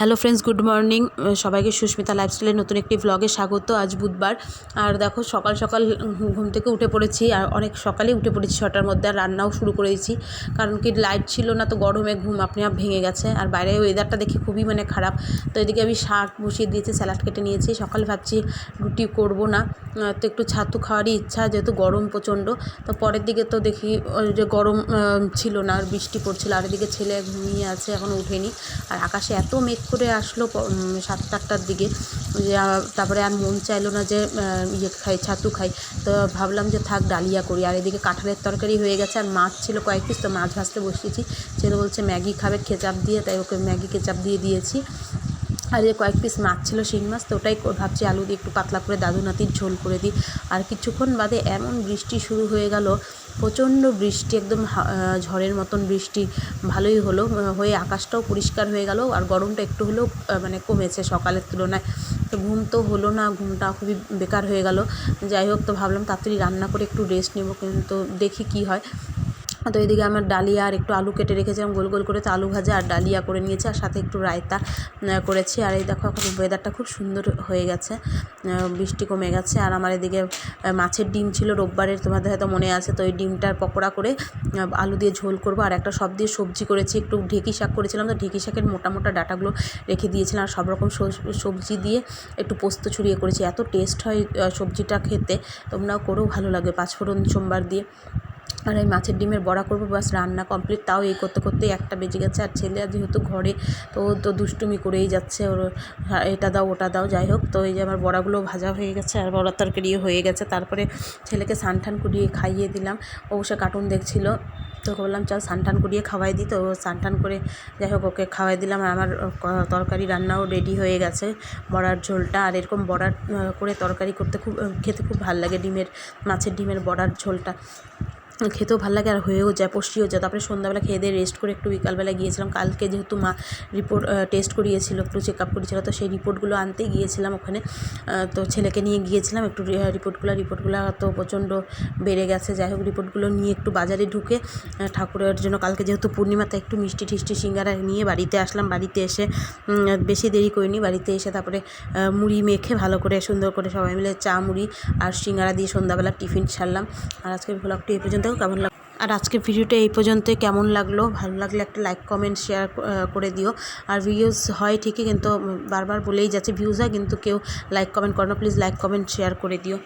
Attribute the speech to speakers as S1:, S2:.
S1: Hello friends, good morning. সবাইকে সুস্মিতা লাইফস্টাইলের নতুন একটি ভ্লগে স্বাগত আজ বুধবার। আর দেখো, সকাল সকাল ঘুম থেকে উঠে পড়েছি, আর অনেক সকালেই উঠে পড়েছি ছটার মধ্যে, আর রান্নাও শুরু করেছি। কারণ কি লাইট ছিল না, তো গরমে ঘুম আপনি আপ ভেঙে গেছে। আর বাইরে ওয়েদারটা দেখে খুবই মানে খারাপ। তো এদিকে আমি শাক বসিয়ে দিয়েছি স্যালাড কেটে নিয়েছি। সকালে ভাবছি রুটি করব না। তো একটু ছাতু খাওয়ারই ইচ্ছা, যেহেতু গরম প্রচণ্ড, তো পরের দিকে তো দেখি যে গরম ছিল না, আর বৃষ্টি পড়ছিল, আর এদিকে ছেলে ঘুমিয়ে আছে এখনও ওঠেনি আর আকাশে এত মেঘ করে আসলো সাতটা আটটার দিকে, যে তারপরে আর মন চাইলো না যে ইয়ে খাই, ছাতু খাই। তো ভাবলাম যে থাক, ডালিয়া করি। আর এদিকে কাঁঠালের তরকারি হয়ে গেছে, আর মাছ ছিল কয়েক পিস, তো মাছ ভাজতে বসিয়েছি। ছেলে বলছে, ম্যাগি খাবে কেচাপ দিয়ে। তাই ওকে ম্যাগি কেচাপ দিয়ে দিয়েছি। আর যে কয়েক পিস মাছ ছিল, শিং মাছ, তো ওটাই ভাবছি আলু দিয়ে একটু পাতলা করে দাদু নাতির ঝোল করে দিই। আর কিছুক্ষণ বাদে এমন বৃষ্টি শুরু হয়ে গেল, প্রচণ্ড বৃষ্টি, একদম ঝড়ের মতন বৃষ্টি, ভালোই হলো। হয়ে আকাশটাও পরিষ্কার হয়ে গেল আর গরমটা একটু হলেও মানে কমেছে সকালের তুলনায়। তো ঘুম তো হলো না, ঘুমটা খুবই বেকার হয়ে গেল। যাই হোক, তো ভাবলাম তাড়াতাড়ি রান্না করে একটু রেস্ট নেব, কিন্তু দেখি কি হয়। তো এদিকে আমার ডালিয়া আর একটু আলু কেটে রেখেছিলাম, গোল গোল করে তো আলু ভাজা আর ডালিয়া করে নিয়েছি আর সাথে একটু রায়তা করেছি। আর এই দেখো এখন ওয়েদারটা খুব সুন্দর হয়ে গেছে বৃষ্টি কমে গেছে। আর আমার এদিকে মাছের ডিম ছিল রোববারের, তোমাদের হয়তো মনে আছে, তো ওই ডিমটার পকোড়া করে আলু দিয়ে ঝোল করব। আর একটা সব দিয়ে সবজি করেছি, একটু ঢেঁকি শাক করেছিলাম, তো ঢেঁকি শাকের মোটা মোটা ডাটাগুলো রেখে দিয়েছিলাম। আর সব রকম সবজি দিয়ে একটু পোস্ত ছড়িয়ে করেছি। এত টেস্ট হয় সবজিটা খেতে, তোমরাও করেও ভালো লাগে পাঁচফোড়ন সোমবার দিয়ে। আর এই মাছের ডিমের বড়া করব বাস রান্না কমপ্লিট তাও এই করতে করতে একটা বেজে গেছে আর ছেলে আর যেহেতু ঘরে তো তো দুষ্টুমি করেই যাচ্ছে। ওর হ্যাঁ, এটা দাও ওটা দাও যাই হোক। তো এই যে আমার বড়াগুলো ভাজা হয়ে গেছে আর বড়া তরকারিও হয়ে গেছে। তারপরে ছেলেকে সান টান করিয়ে খাইয়ে দিলাম। সে কার্টুন দেখছিল। তোকে বললাম চল সান টান করিয়ে খাওয়াই দিই তো ও সান টান করে যাই হোক ওকে খাওয়াই দিলাম। আমার তরকারি রান্নাও রেডি হয়ে গেছে বড়ার ঝোলটা। আর এরকম বড়ার করে তরকারি করতে খুব খেতে খুব ভালো লাগে ডিমের মাছের ডিমের বড়ার ঝোলটা। খেতেও ভালো লাগে আর হয়েও যায়, পুষ্টিও যায়। তারপরে সন্ধ্যাবেলা খেয়ে দিয়ে রেস্ট করে একটু বিকালবেলা গিয়েছিলাম। কালকে যেহেতু মা রিপোর্ট টেস্ট করিয়েছিল, একটু চেক আপ করেছিল তো সেই রিপোর্টগুলো আনতেই গিয়েছিলাম ওখানে। তো ছেলেকে নিয়ে গিয়েছিলাম, একটু রিপোর্টগুলো রিপোর্টগুলো তো প্রচণ্ড বেড়ে গেছে। যাই হোক রিপোর্টগুলো নিয়ে একটু বাজারে ঢুকে ঠাকুরের জন্য কালকে যেহেতু পূর্ণিমাতে একটু মিষ্টি টিষ্টি সিঙ্গারা নিয়ে বাড়িতে আসলাম। বাড়িতে এসে বেশি দেরি করিনি। বাড়িতে এসে তারপরে মুড়ি মেখে ভালো করে, সুন্দর করে সবাই মিলে চা, মুড়ি আর সিঙ্গারা দিয়ে সন্ধ্যাবেলা টিফিন সারলাম। আর আজকের ভ্লগটি এই পর্যন্ত কেমন লাগ আর আজকে ভিডিওটা এই পর্যন্ত কেমন লাগল? ভালো লাগলে একটা লাইক কমেন্ট শেয়ার করে দিও। আর ভিউজ হয় ঠিকই, কিন্তু বারবার বলেই যাচ্ছে ভিউজ হয়, কিন্তু কেউ লাইক কমেন্ট করো না। প্লিজ লাইক কমেন্ট শেয়ার করে দিও।